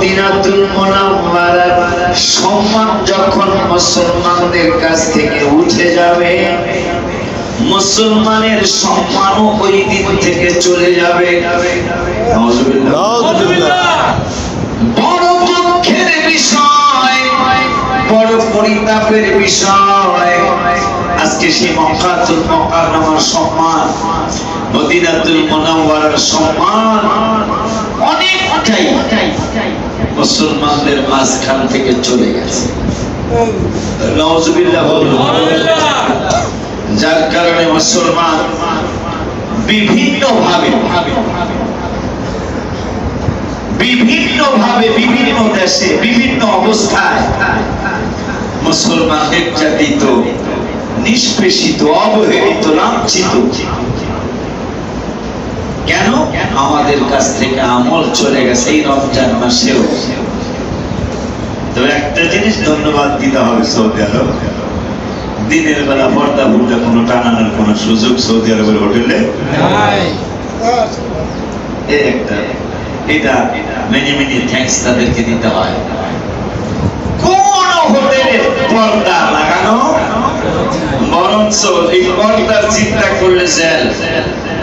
মদিনাতুল মুনাওয়ারার সম্মান যখন মুসলমানদের কাছ থেকে উঠে যাবে মুসলমানের সম্মানও ওই দিন থেকে চলে যাবে। বড় দুঃখের বিষয় বড় পরিতাপের বিষয়। আজকে সেই মক্কাতুল মুকাররমার সম্মান মদিনাতুল মুনাওয়ারার সম্মান অনেকটাই। মুসলমানদের মাঝখান থেকে চলে গেছে। যার কারণে মুসলমান বিভিন্ন ভাবে বিভিন্ন ভাবে বিভিন্ন দেশে, বিভিন্ন অবস্থায় মুসলমান নির্যাতিত নিষ্পেষিত, অবহেলিত, লাঞ্ছিত কেন? আমাদের কাছ থেকে আমল চলে গেছে এই রমজান মাসেও। তো একটা জিনিস ধন্যবাদ দিতে হবে সৌদি আরব। দিনের বেলা পর্দা ভুলটা কোনো টানানোর কোনো সুযোগ সৌদি আরবের হোটেলে একটা, এটা মেনি মেনি থ্যাঙ্কস তাদেরকে দিতে হয়। কোন হোটেলে পর্দা লাগানো বরঞ্চ এই পর্দার চিন্তা করলে জেল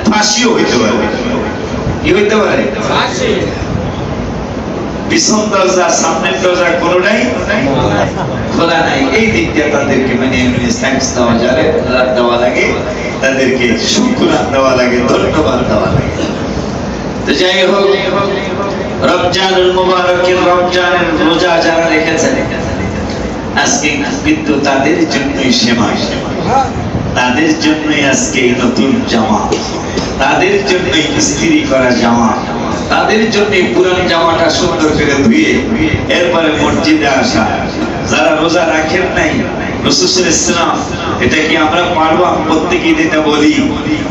ফাঁসিও হইতে পারে। কি হইতে পারে? পিছন দরজা সামনের দরজা কোনোটাই খোলা নাই। এই দিকটা তাদেরকে মানে থ্যাঙ্কস দেওয়া যাবে রাত দেওয়া লাগে। তাদেরকে শুক্রান দেওয়া লাগে ধন্যবাদ দেওয়া লাগে। তো যাই হোক রমজানুল মুবারকের রমজানের রোজা যারা রেখেছেন আজকে কিন্তু তাদের জন্যই সেমা তাদের জন্যই আজকে নতুন জামা তাদের জন্যই ইস্ত্রি করা জামা তাদের জন্য পুরান জামাটা সুন্দর করে ধুয়ে এরপরে মসজিদে আসা। যারা রোজা রাখেন নাই রসুল ইসলাম, এটা কি আমরা পারব? আমি প্রত্যেকেই এটা বলি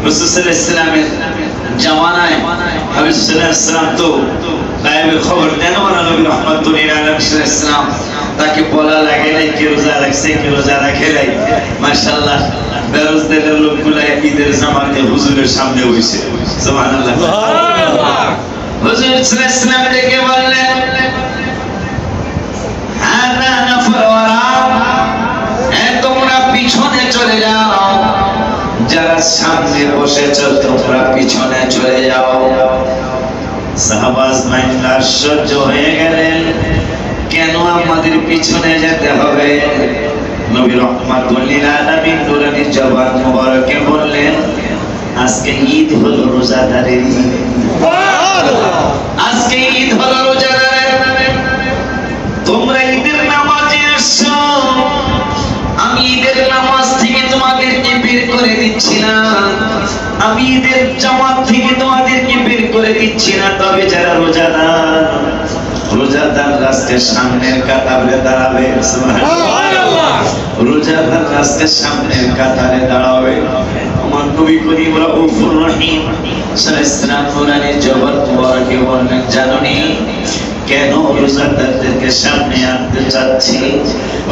রসুল ইসলামের জামানায় ইসলাম তো খবর দেন ইসলাম তাকে বলা লাগে নাই কে রোজা রাখছে কে রোজা রাখে নাই। মাশাআল্লাহ বেরোজদের লোকগুলা ঈদের জামাতে হুজুরের সামনে হইছে সুবহানাল্লাহ। হুজুর বললেন? হাদা এ তোমরা পিছনে চলে যাও। যারা সামনে বসেছ তোমরা পিছনে চলে যাও। সাহাবাজ মাইন্ড আশ্চর্য হয়ে গেলেন। কেন আমাদের পিছনে যেতে হবে? নবী রহমাতুল্লিল আলামিন নুরানি জবান মুবারকে বললেন আজকে ঈদ হলো রোজাদারের ঈদ। আজকে ঈদ হলো রোজাদারের তোমরা ঈদের নামাজে এসছো। আমি ঈদের নামাজ থেকে তোমাদেরকে বের করে দিচ্ছি না। আমি ঈদের জামাত থেকে তোমাদেরকে বের করে দিচ্ছি না। তবে যারা রোজাদার রোজাদার রাস্তার সামনের কাতারে দাঁড়াবে রোজাদার রাস্তার সামনের কাতারে দাঁড়াবে। আমার নবী করিম রাউফুর রহিম সালাম মুবারকে বললেন জাননি কেন রোজাদারদেরকে সামনে আনতে চাচ্ছি?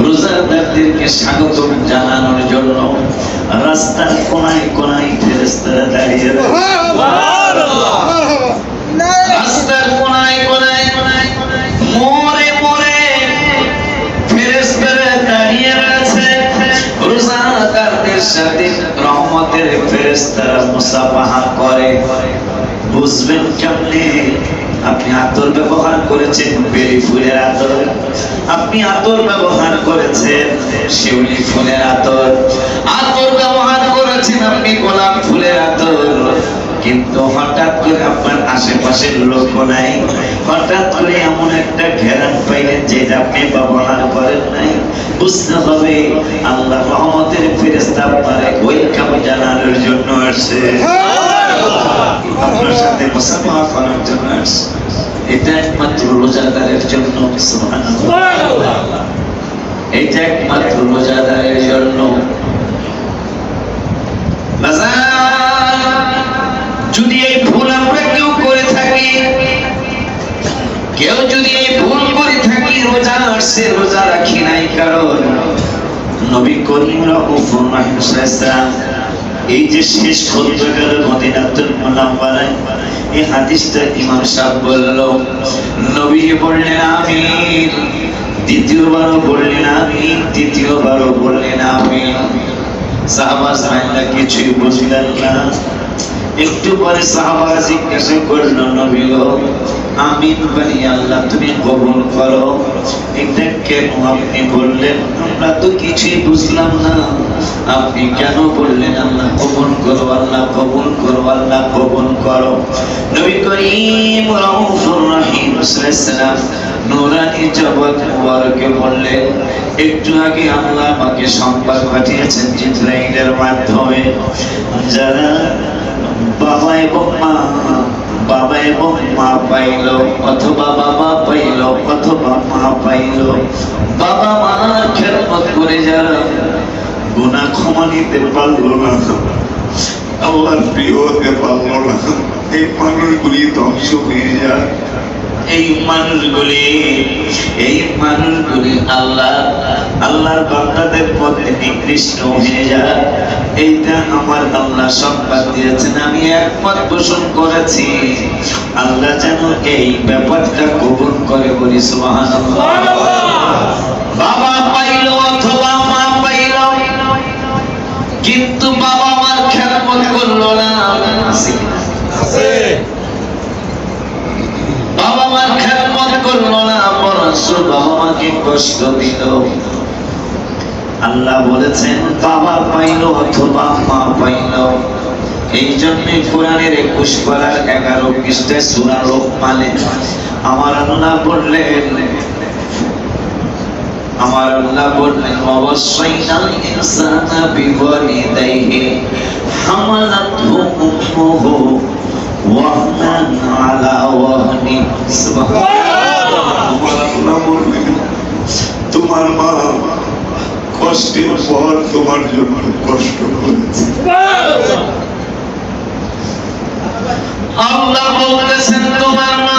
রোজাদারদেরকে স্বাগত জানানোর জন্য রাস্তার কোনায় কোনায় ফেরেস্তারা দাঁড়িয়ে রাস্তার কোনায় কোনায় বুঝবেন আপনি আতর ব্যবহার করেছেন বেরি ফুলের আতর। আপনি আতর ব্যবহার করেছেন, শিউলি ফুলের আতর। আতর ব্যবহার করেছেন আপনি গোলাপ ফুলের আতর। কিন্তু হঠাৎ করে আপনার আশেপাশের লোক নাই। হঠাৎ করে এমন একটা ঘেরান পাইলেন যেটা আপনি ব্যবহার করেন নাই। বুঝতে হবে, আল্লাহ রহমতের ফেরেস্তা আপনারে ওয়েলকাম জানানোর জন্য আসছে। আপনার সাথে মুসাফা করার জন্য আসছে। এটা একমাত্র রোজাদারের জন্য এটা একমাত্র রোজাদারের জন্য। যদি এই ভুল আমরা কেউ করে থাকি, কেউ যদি এই ভুল করে থাকি, রোজা আসছে রোজা রাখি নাই কারণ নবী করিম সাল্লাল্লাহু এই যে শেষ খদ্দ গেল মদিনাতুল মুনাওয়ারায়, এই হাদিসটা ইমাম সাহেব বলল, নবী বললেন আমি দ্বিতীয়বারও বললেন আমি তৃতীয়বারও বললেন আমি সাহাবা সাহেবরা কিছুই বুঝলেন না। একটু পরে সাহাবারা জিজ্ঞাসা করল নবী গো আমিন বলি আল্লাহ, তুমি কবুল করো। এটা কেন আপনি বললেন? আমরা তো কিছুই বুঝলাম না। আপনি কেন বললেন, আল্লাহ কবুল করো, আল্লাহ কবুল করো, আল্লাহ কবুল করো নবী করিম রাউফুর রহিম সাল্লাল্লাহু নুরানি জগৎ মুবারকে বললেন, একটু আগে আল্লাহ আমাকে সংবাদ পাঠিয়েছেন জিব্রাইলের মাধ্যমে। যারা বাবা এবং মা বাবা এবং মা পাইল অথবা বাবা পাইল অথবা মা পাইল বাবা মার খেদমত করে যারা গুণা ক্ষমা নিতে পারল না আল্লাহর প্রিয় হতে পারল না এই মানুষগুলি ধ্বংস হয়ে যায় এই মানুষগুলি এই মানুষগুলি আল্লাহ, আল্লাহর বান্দাদের মধ্যে নিকৃষ্ট হয়ে যায় এইটা আমার আল্লাহ সংবাদ দিয়েছেন, আমি একমত পোষণ করেছি। আল্লাহ যেন এই ব্যাপারটা কবুল করে বলি, সুবহানাল্লাহ। কষ্ট দিল আল্লাহ বলেছেন, বাবা পাইল অথবা মা পাইল। এই জন্য কোরআনের একুশ পাড়ার এগারো পৃষ্ঠায় সুরা লোক মানে আমার আল্লাহ বললেন, আমার আল্লাহ বললেন, অবশ্যই না ইনসানা বিওয়ালিদাইহি হামালাতহু উম্মুহু ওয়াহনান আলা ওয়াহনি। সুবহানাল্লাহ। আল্লাহ বললেন তোমার মা কষ্টের পর তোমার জন্য কষ্ট করেছে। আল্লাহ বলতেছেন, তোমার মা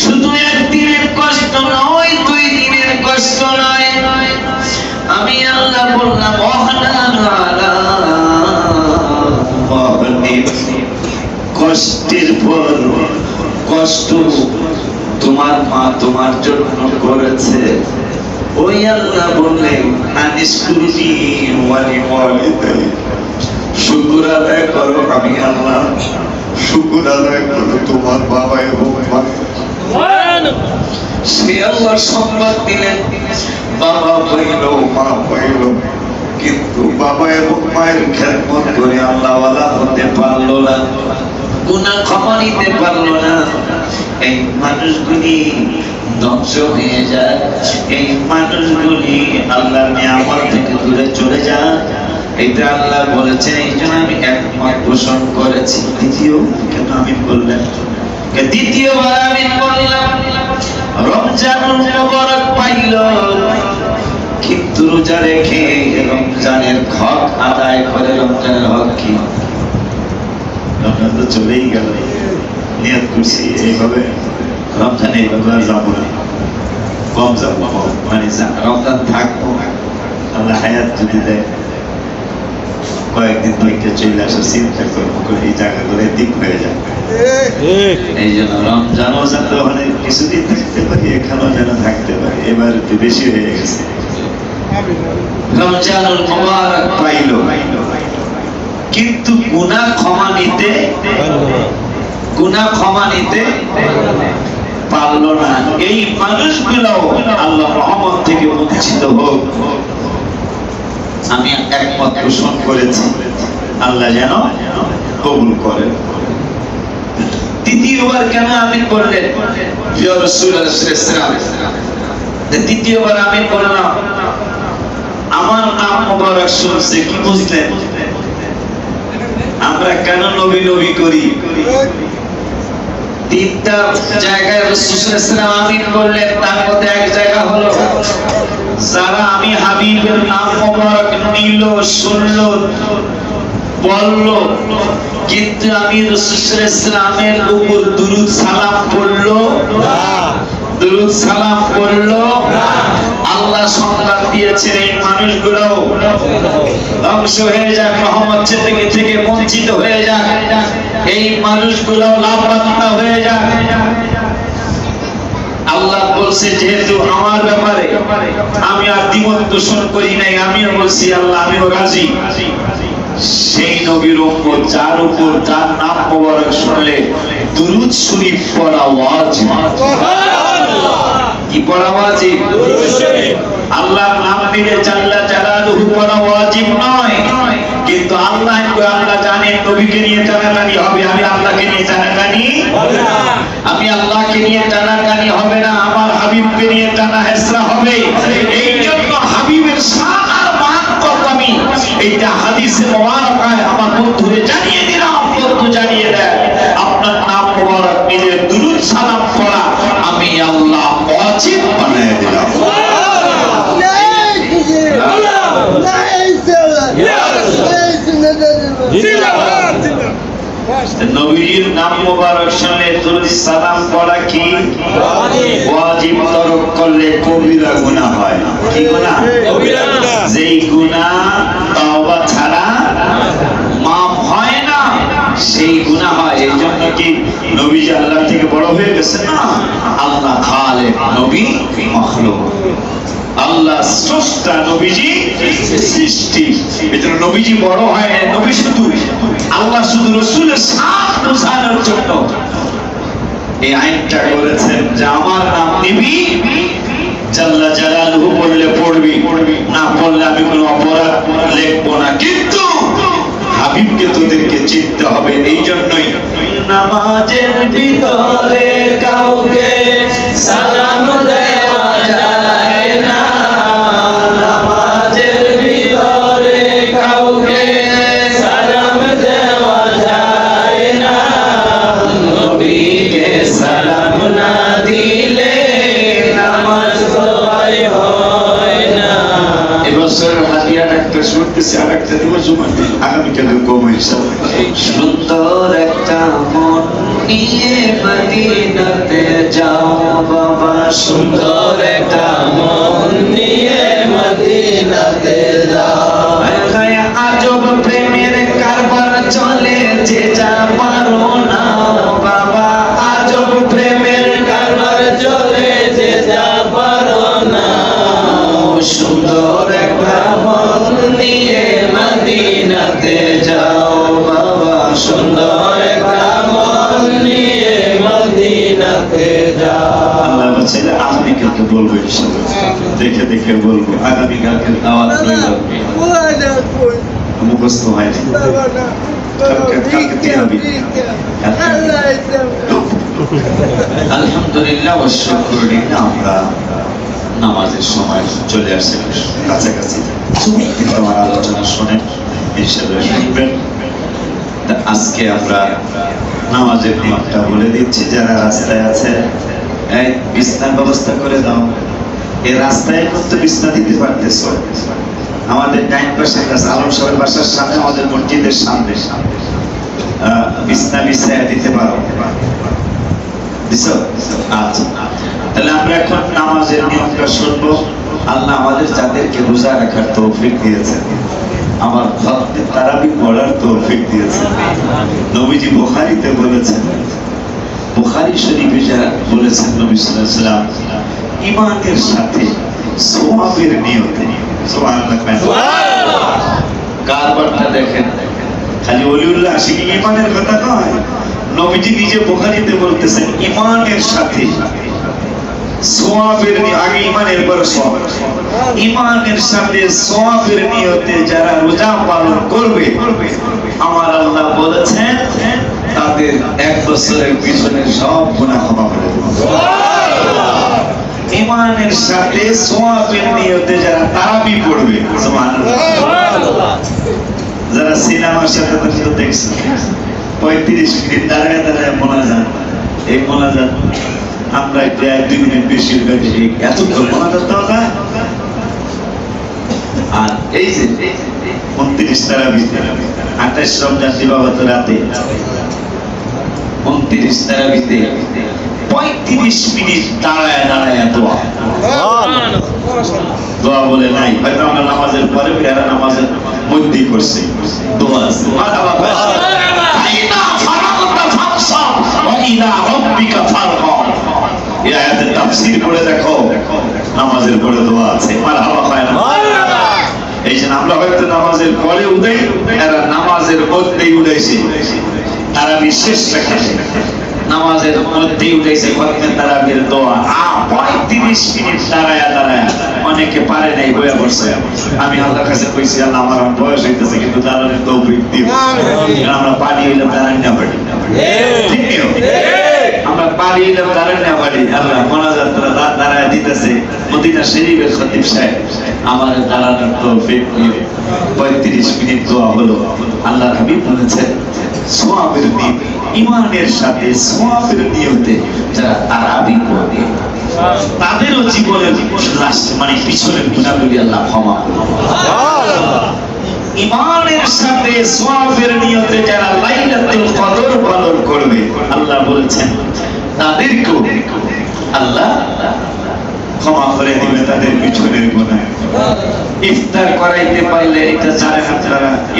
শুধু একদিনের কষ্ট নয়, দুই দিনের কষ্ট নয়। আমি আল্লাহ বললাম কষ্টের পর কষ্ট তোমার মা তোমার জন্য করেছে। ওই আল্লাহ বললেন, আনিসকুরনি ওয়ালি ওয়ালিদাই শুকুর আদায় করো আমি আল্লাহ। শুকুর আদায় করো তোমার বাবা এবং মা। সে আল্লাহ সংবাদ দিলেন। বাবা পাইল মা পাইল কিন্তু বাবা এবং মায়ের খেদমত করে আল্লাহওয়ালা হতে পারল না। গুণা ক্ষমা নিতে পারল না। এই মানুষগুলি ধ্বংস হয়ে যায়, এই মানুষগুলি আল্লাহ নিয়ামত থেকে দূরে চলে যায়। এটা আল্লাহ বলেছেন, এই জন্য আমি একমত পোষণ করেছি। দ্বিতীয় কেন আমি বললেন দ্বিতীয়বার আমি বললাম রমজানুল মুবারক পাইল রোজা রেখে রমজানের হক আদায় করে, রমজানের হক কি? রমজান তো চলেই গেল। নিয়ত করছি এইভাবে রমজান এইভাবে আর যাব না। কম যাব মানে রমজান থাকব আল্লাহ হায়াত যদি দেয়। কয়েকদিন থেকে চলে আসা চিন্তা করব করে এই জায়গাগুলো দিক হয়ে যাবে এই জন্য রমজানও যাতে ওখানে কিছুদিন থাকতে পারি এখানেও যেন থাকতে পারি। এবার একটু বেশি হয়ে গেছে। রমজানুল মুবারক। পাইল। কিন্তু গুনাহ ক্ষমা নিতে গুনাহ ক্ষমা নিতে পারল না। এই মানুষগুলো আল্লাহ রহমত থেকে বঞ্চিত হোক। আমি একমত পোষণ করেছি, আল্লাহ যেন কবুল করেন। দ্বিতীয়বার কেন আলাইহি ওয়াসাল্লাম দ্বিতীয়বার আমিন বললাম আমার নাম মোবারক শুনছে, কি বুঝলেন? আমরা কেন নবী নবী করি? তিনটা জায়গায় রাসূল ইসলাম আমিন বললেন তার মধ্যে এক জায়গা হলো, যারা আমি হাবিবের নাম মোবারক, নিল শুনল বলল কিন্তু আমি রসুল ইসলামের উপর দুরুদ সালাম পড়ল। দুরুদ সালাম পড়ল আল্লাহ সংবাদ দিয়েছেন এই মানুষগুলো ধ্বংস হয়ে যাক, মোহাম্মদ থেকে থেকে বঞ্চিত হয়ে যাক। এই মানুষগুলো লাপাত্তা হয়ে যাক। আল্লাহ বলছে, যেহেতু আমার ব্যাপারে আমি আর দ্বিমত পোষণ করি নাই, আমিও বলছি, আল্লাহ, আমিও রাজি। সেই নবীর উম্মত, যার উপর যার নাম মোবারক শুনলে দুরুদ শরীফ পড়া ওয়াজিব। কি এই জন্য হাবিবের এইটা হাদিসে জানিয়ে দিলাম বন্ধু জানিয়ে দেয় আপনার মোবারক, নিজের দুরুদ সালাম পড়া আমি আল্লাহ ওয়াজিব বানায় দিলাম। নবীর নাম মোবারক শুনলে দুরুদ সালাম পড়া কি? ওয়াজিব তরক করলে কবিরা গুনাহ হয় না। কি গুনাহ? যেই গুনাহ তওবা ছাড়া মাফ হয় না, সেই গুনাহ এই জন্য কি নবী আল্লাহ থেকে বড় হয়ে গেছে? না। আল্লাহ খালেক নবী মখলুক। আল্লাহ স্রষ্টা নবীজি সৃষ্টি। এজন্য নবীজি বড় হয়, নবী শুধু। আল্লাহ শুধু রসুলের সাথ বোঝানোর জন্য। এই আইনটা করেছেন যে আমার নাম নিবি, জাল্লা জালালহু বললে পড়বি, না পড়লে আমি কোনো অপরাধ লিখব না। কিন্তু হাবিবকে তোদেরকে চিনতে হবে এই জন্যই। নামাজের ভিতরে কাউকে সালাম মদিনাতে যাও বাবা সুন্দর একটা মন নিয়ে মদিনাতে যাও। আল্লাহ বলছে আপনি কাকে বলব দেখে দেখে বলব। আগামী কালকে দাওয়াত রইল মুখস্থ হয়নি। আলহামদুলিল্লাহ আমরা নামাজের সময় চলে আসছে কাছাকাছি। কিন্তু আমার আলোচনা শুনে আজকে আমরা নামাজের নিয়মটা বলে দিচ্ছি, যারা রাস্তায় আছে, এই বিছনার ব্যবস্থা করে দাও। এই রাস্তায় কিন্তু বিছনা দিতে পারতেছ? আমাদের টাইম পাশের কাছে আলম সাহেবের বাসার সামনে, আমাদের মসজিদের সামনে। বিছনা বিছায় দিতে পারো। আচ্ছা। তাহলে আমরা এখন নামাজের নিয়মটা শুনব। আল্লাহ আমাদের যাদেরকে রোজা রাখার তৌফিক দিয়েছেন। আমার ভক্তে তারাবি পড়ার তৌফিক দিয়েছেন নবীজি বুখারীতে বলেছেন বুখারী শরীফে যারা বলেছেন নবী সাল্লাম ইমানের সাথে সওয়াবের নিয়তে। কারবারটা দেখেন। খালি অলিউল্লাহ আশিকি ইমানের কথা নয় নবীজি নিজে বুখারীতে বলতেছেন ইমানের সাথে সোয়াবের আগে ইমানের পরে সোয়াব। ইমানের সাথে সোয়াবের নিয়তে যারা রোজা পালন করবে আমার আল্লাহ বলেছেন তাদের এক বছরের পিছনে সব গুনাহ ক্ষমা করে ইমানের সাথে সোয়াবের নিয়তে যারা তারাবি পড়বে যারা সিনেমার সাথে তো দেখছে পঁয়ত্রিশ মিনিট দাঁড়ায় দাঁড়ায় মোনাজাত। এই মোনাজাত আমরা এতক্ষণ মোনাজাত দেওয়া যায় আর এই যে উনত্রিশ তারা আঠাশ রমজান দিবাগত রাতে উনত্রিশ তারা পঁয়ত্রিশ মিনিট দাঁড়ায় দাঁড়ায় দোয়া। দোয়া বলে নাই, হয়তো আমরা নামাজের পরে নামাজের মধ্যে করছে দোয়া এই আয়াতের তাফসীর করে দেখো। নামাজের পরে দোয়া আছে। মারহাবা হয় না। এই যে আমরা হয়তো নামাজের পরে উঠাই এরা নামাজের মধ্যেই উঠেছে। তারা বিশেষ লেখা নামাজের মধ্যেই উঠেছে। খতমের তারাবির দোয়া। পঁয়ত্রিশ মিনিট দাঁড়ায়া দাঁড়ায়া। অনেকে পারে নাই বইয়া বসে আমি আল্লাহর কাছে কইছি আল্লাহ আমার বয়স হইতেছে কিন্তু দাঁড়ানোর তৌফিক আমরা পানি হইলে দাঁড়াই না পারি। ঠিক হইলে দাঁড়াই না পারি আল্লাহ মনাজাতরা দাঁড়ায় দিতেছে। মদিনা শরীফের খতিব সাহেব, আমার দাঁড়ানোর দিও পঁয়ত্রিশ মিনিট দোয়া হলো। আল্লাহ হাবিব বলেছেন, সোয়াবের দিন ইমানের সাথে সোয়াবের নিয়তে যারা তারাবি করবে তাদেরও জীবনের মানে পিছনের গুণাগুলি আল্লাহ ক্ষমা ইমানের সাথে সোয়াবের নিয়তে যারা লাইলাতুল কদর পালন করবে, আল্লাহ বলেছেন তাদেরকেও আল্লাহ ক্ষমা করে দিবে তাদের পিছনের গুনাহ ইফতার করাইতে পারলে এটা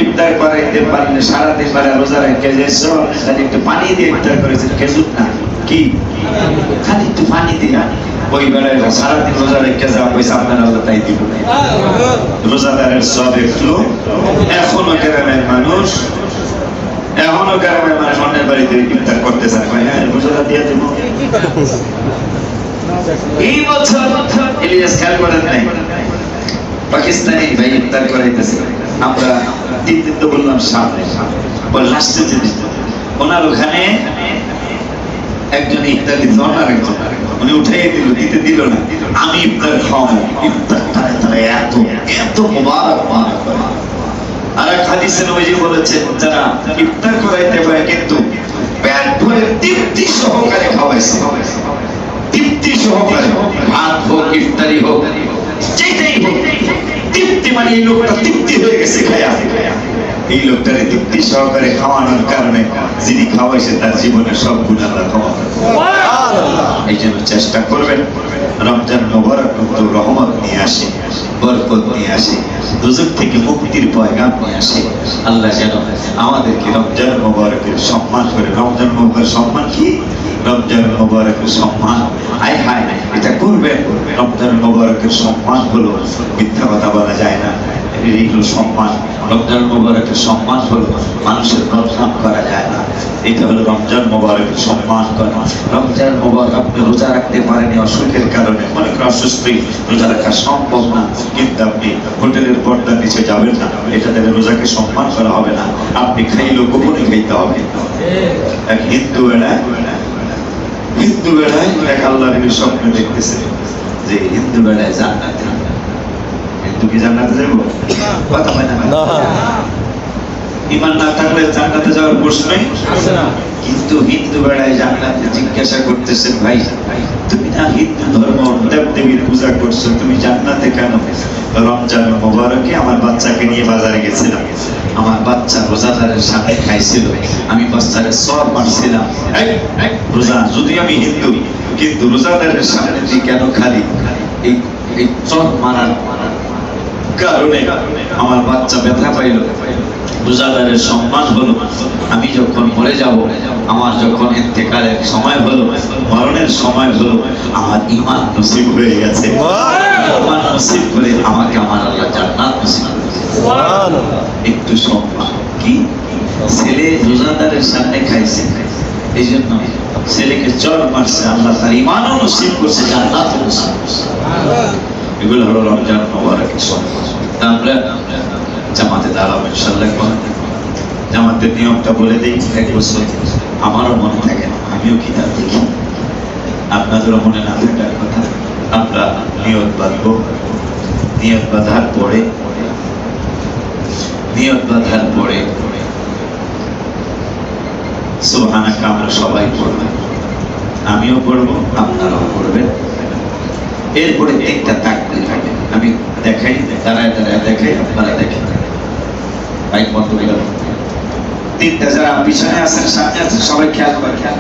ইফতার করাইতে পারলে বেলা রোজা রেখে একটু পানি দিয়ে ইফতার করেছেন, খেজুর না, কি? খালি একটু পানি দিয়ে। ওই বেলায় সারাদিন রোজা রেখে যাওয়া পয়সা আপনার আল্লাহ তাই দিব রোজাদারের সব একটু। এখনও গ্রামের মানুষ এখনও অন্যের বাড়িতে ইফতার করতে চায়। কয়, হ্যাঁ দিয়ে দেবো এই বছর ইলিয়াস খেয়াল করেন নাই পাকিস্তানি ভাই ইফতার করাইতেছে। আমরা তিন দিন তো বললাম সামনে ওনার ওখানে একজন ইফতার দিতে ওনার একজন। উনি উঠাই দিল দিতে দিল না। আমি ইফতার খাওয়াবো। ইফতার তারা এত এত মোবারক। আর এক হাদিসে নবীজি বলেছেন যারা ইফতার করাইতে পারে কিন্তু পেট ভরে তৃপ্তি সহকারে খাওয়াইছে। তৃপ্তি সহকারে। ভাত হোক ইফতারি হোক যেটাই হোক তৃপ্তি মানে এই লোকটা তৃপ্তি হয়ে গেছে খায়া। এই লোকটারে তৃপ্তি সহকারে খাওয়ানোর কারণে যিনি খাওয়াইছে তার জীবনের সব গুণ আল্লাহ ক্ষমা এই জন্য চেষ্টা করবেন রমজান মোবারক রহমত নিয়ে আসে বরকত নিয়ে আসে। দুজক থেকে মুক্তির পয়গাম নিয়ে আসে। আল্লাহ যেন আমাদেরকে রমজান মোবারকের সম্মান করে রমজান মোবারক সম্মান কি? রমজান মোবারকের সম্মান। আয় হায়, এটা করবেন? রমজান মোবারকের সম্মান হলো মিথ্যা কথা বলা যায় না। না। আপনি রোজা রাখতে না। হোটেলের পর্দার নিচে যাবেন না। এটা রোজাকে সম্মান করা হবে না। আপনি খাইলেও গোপনে খাইতে হবে। এক হিন্দু বেড়ায় হিন্দু বেড়ায় এক আল্লাহ স্বপ্ন দেখতেছে যে হিন্দু বেড়ায় জান্নাতে হিন্দু কি জান্নাতে যাব কথা হয় না ইমান না। থাকলে জান্নাতে যাওয়ার প্রশ্নই কিন্তু হিন্দু বেড়ায় জান্নাতে জিজ্ঞাসা করতেছেন ভাই তুমি না হিন্দু ধর্ম দেব দেবীর পূজা করছ তুমি জান্নাতে কেন? রমজান মোবারকে আমার বাচ্চাকে নিয়ে বাজারে গেছিলাম। আমার বাচ্চা রোজাদারের সাথে খাইছিল। আমি বাচ্চারে সব মারছিলাম রোজা যদি আমি হিন্দু কিন্তু রোজাদারের সামনে কেন খালি? এই এই চট মারার কারণে আমার বাচ্চা ব্যথা পাইল। রোজাদারের সম্মান হলো আমি যখন মরে যাব আমার যখন ইন্তেকালের সময় হলো মরণের সময় হলো আমার ইমান নসিব হয়ে গেছে। ইমান নসিব করে আমাকে আমার আল্লাহ জান্নাত নসিব। একটু সম্মান। কি? ছেলে রোজাদারের সামনে খাইছে। এই জন্য ছেলেকে চর মারছে আল্লাহ তার ইমানও নসিব করছে জান্নাত নসিব করছে। এগুলো হলো রমজান তা আমরা জামাতে দাঁড়াবো ইনশাল্লাহ জামাতের নিয়মটা বলে দিই, এক বছর আমারও মনে থাকে না, আমিও কিতাব দেখি? আপনাদেরও মনে না থাকার কথা, আমরা নিয়ত বাঁধবো। নিয়ত বাঁধার পরে, নিয়ত বাঁধার পরে, সুবহানাকে আমরা সবাই পড়ব। আমিও পড়ব, আপনারাও পড়বেন। এরপরে একটা হবে আমি দেখাই দাঁড়ায় দাঁড়ায় দেখাই আপনারা দেখেন বাইক বন্ধ করে। তিনটা যারা পিছনে আছেন, সামনে আছেন, সবাই খেয়াল করে খেয়াল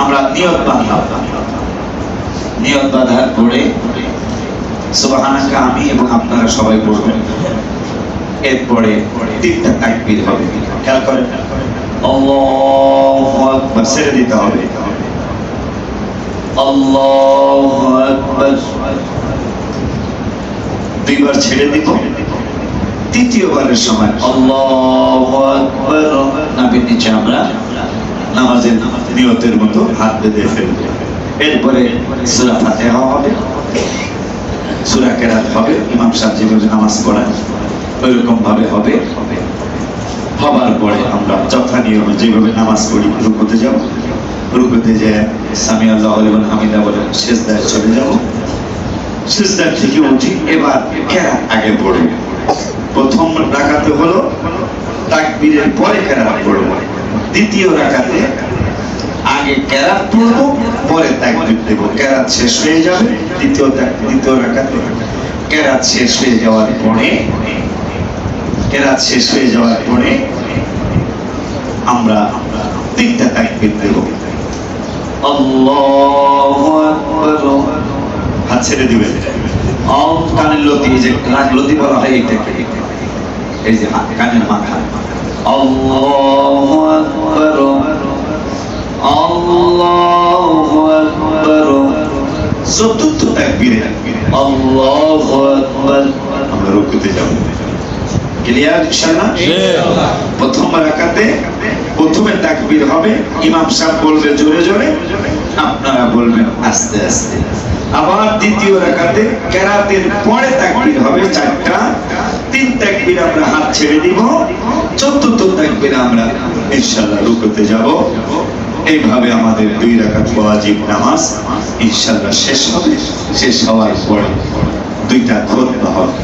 আমরা নিয়ত বাঁধলাম নিয়ত বাঁধার পরে সুবহানাকা আমি এবং আপনারা সবাই পড়বেন এরপরে তিনটা হবে। খেয়াল করেন? আল্লাহু আকবার, ছেড়ে দিতে হবে। দুইবার ছেড়ে দিব। তৃতীয়বারের সময় নাবির নিচে আমরা নামাজের নিয়তের মতো হাত বেঁধে এরপরে সূরা ফাতিহা হবে। সূরা কেরাত হবে। ইমাম সাহেব যেভাবে নামাজ পড়ায় ওইরকম ভাবে হবে। হবার পরে আমরা যথা নিয়মে যেভাবে নামাজ পড়ি, রুকুতে যাব রুকুতে যে সামি আল্লাহ আলিমান হামিদা বলে শেষদায় চলে যাব। শেষদার থেকে উঠি এবার কেরাত আগে পড়ব প্রথম রাখাতে হলো তাকবীরের পরে কেরাত পড়ব দ্বিতীয় রাখাতে আগে কেরাত পড়ব, পরে তাকবীর দেব। কেরাত শেষ হয়ে যাবে, দ্বিতীয় দ্বিতীয় রাখাতে কেরাত শেষ হয়ে যাওয়ার পরে কেরাত শেষ হয়ে যাওয়ার পরে আমরা তিনটা তাকবীর দেব। হাত ছেড়ে দিবেন। আম কানের লতি যে নাক লতি বলা হয় এইটাকে। এই যে কানের মাথা। আল্লাহু আকবার। আল্লাহু আকবার। চতুর্থ তাকবীরে। আল্লাহু আকবার। আমরা রুকুতে যাব। ক্লিয়ার ইনশাআল্লাহ। প্রথম রাকাতে প্রথমে তাকবীর হবে, ইমাম সাহেব বলবে জোরে জোরে, আপনারা বলবেন আস্তে আস্তে। আবার দ্বিতীয় রাকাতে, কেরাতের পরে তাকবীর হবে চারটা, তিন তাকবীর আমরা হাত ছেড়ে দিব, চতুর্থ তাকবীর আমরা ইনশাআল্লাহ রুকুতে যাব। এইভাবে আমাদের দুই রাকাত ওয়াজিব নামাজ ইনশাল্লাহ শেষ হবে। শেষ হওয়ার পরে দুইটা খুতবা হবে।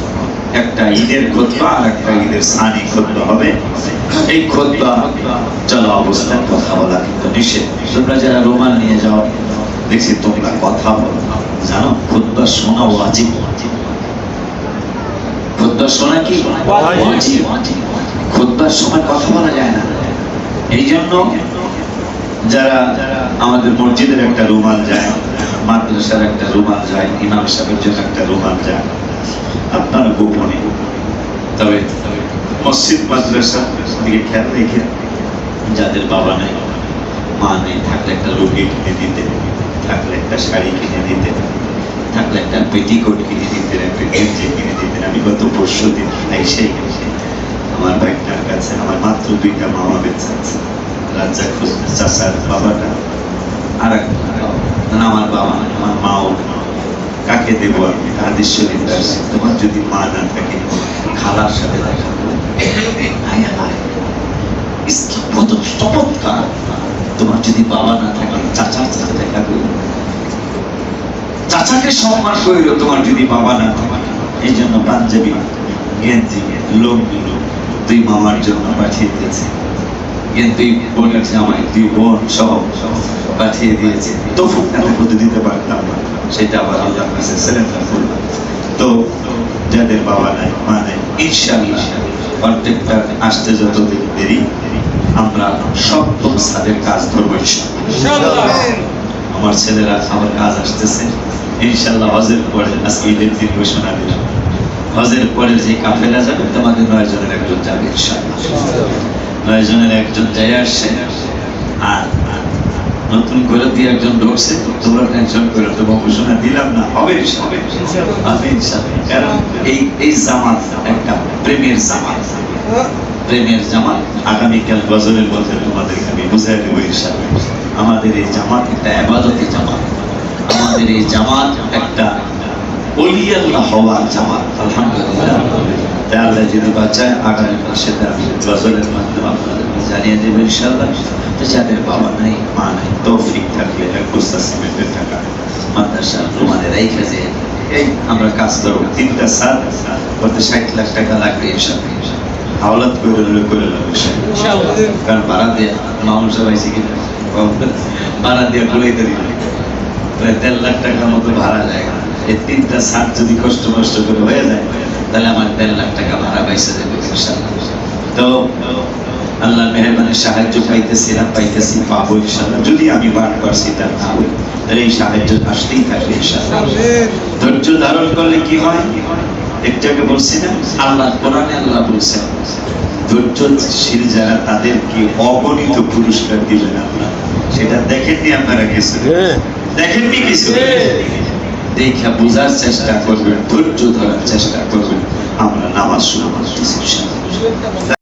একটা ঈদের খুতবা আর একটা ঈদের সানি খুতবা হবে। এই খুতবা চলা অবস্থায় কথা বলা কিন্তু নিষেধ। তোমরা যারা রোমান নিয়ে যাও, দেখছি তোমরা কথা বলো। জানো খুতবা শোনা ওয়াজিব। খুতবা শোনা কি? খুতবার সময় কথা বলা যায় না। এই জন্য যারা আমাদের মসজিদের একটা রুমাল যায়, মাদ্রাসার একটা রুমাল যায়, ইমাম সাহেবের জন্য একটা রুমাল যায়, আপনার গোপনে। তবে মসজিদ, মাদ্রাসা দিকে খেয়াল রেখে যাদের বাবা নেই, মা নেই, থাকলে একটা লুঙ্গি কিনে দিতে, থাকলে একটা শাড়ি কিনে দিতে, থাকলে একটা পেটিকোট কিনে দিতেন একটা গেঞ্জি কিনে দিতেন আমি গত পরশু দিন এসে আমার ভাইটার কাছে, আমার মাত্র দুইটা মামা বেঁচে আছে। রাজ্জাক হোসেন চাচার বাবাটা। আর এক আমার বাবা আমার মাও কাকে দেবো আমি? হাদিস শরীফ তোমার যদি মা না থাকে, খালার সাথে দেখা চমৎকার মামার জন্য পাঠিয়ে দিয়েছে দুই বোনের জামাই দুই বোন সহ পাঠিয়ে দিয়েছে তফুক না হতে দিতে পারতাম না সেটা আবার আল্লাহ তো যাদের বাবা নাই মা নাই ইনশাআল্লাহ প্রত্যেকটা আসতে যত দেরি আমরা সপ্তম সাদের কাজ ধরবো আমার ছেলেরা আমার কাজ আসতেছে। ইনশাল্লাহ হজের পরে আজকে ঈদের দিন ঘোষণা দিলাম হজের পরে যে কাফেলা যাবে তোমাদের নয় জনের একজন যাবে ইনশাল্লাহ নয় জনের একজন যাই আসছে। আর নতুন করে দিয়ে একজন ঢুকছে তোমরা টেনশন করে তোমার ঘোষণা দিলাম না হবে হবে হবে ইনশাল্লাহ কারণ এই এই জামাত একটা প্রেমের জামাত। প্রেমের জামাত। আগামীকাল বজরের মধ্যে তোমাদেরকে আমি বুঝাই দেবো ইনশাল্লাহ আমাদের এই জামাত একটা আবাদতি জামাত। আমাদের এই জামাত একটা অলিয়াল্লাহ হওয়ার জামাত। আলহামদুলিল্লাহ। তাই আল্লাহ যদি বাচ্চায় আগামীকাল সেটা আমি গজলের মাধ্যমে আপনাদেরকে জানিয়ে দেবো ইনশাল্লাহ তো যাদের বাবা নাই, মা নাই, তৌফিক থাকলে এক বস্তা সিমেন্টের টাকা মাদ্রাসা তোমাদের এই কাজে এই আমরা কাজ করব। তিনটা সাত করতে ষাট লাখ টাকা লাগবে ইনশাল্লাহ হাওলাত করে হলে করে লাগবে কারণ ভাড়া দিয়ে মানুষ সবাই শিখে ভাড়া দিয়ে খুলেই দিল প্রায় দেড় লাখ টাকার মতো ভাড়া যায়। এই তিনটা সাত যদি কষ্ট কষ্ট করে হয়ে যায় তাহলে আমার দেড় লাখ টাকা ভাড়া দেবে ইনশাআল্লাহ। তো আল্লাহ মেহরবানের সাহায্য পাইতেছি না পাইতেছি পাবো ইনশাল্লাহ যদি আমি বার করছি তার তাহলে এই সাহায্য আসতেই থাকবে ইনশাল্লাহ ধৈর্য ধারণ করলে কি হয়? একটু আগে বলছি না আল্লাহ কোরআনে আল্লাহ বলছেন ধৈর্যশীল যারা তাদেরকে অগণিত পুরস্কার দিবেন আল্লাহ। সেটা দেখেননি আপনারা কিছু? দেখেননি কিছু? দেখা বোঝার চেষ্টা করবেন ধৈর্য ধরার চেষ্টা করবেন। আমরা নামাজ শুরু করতেছি।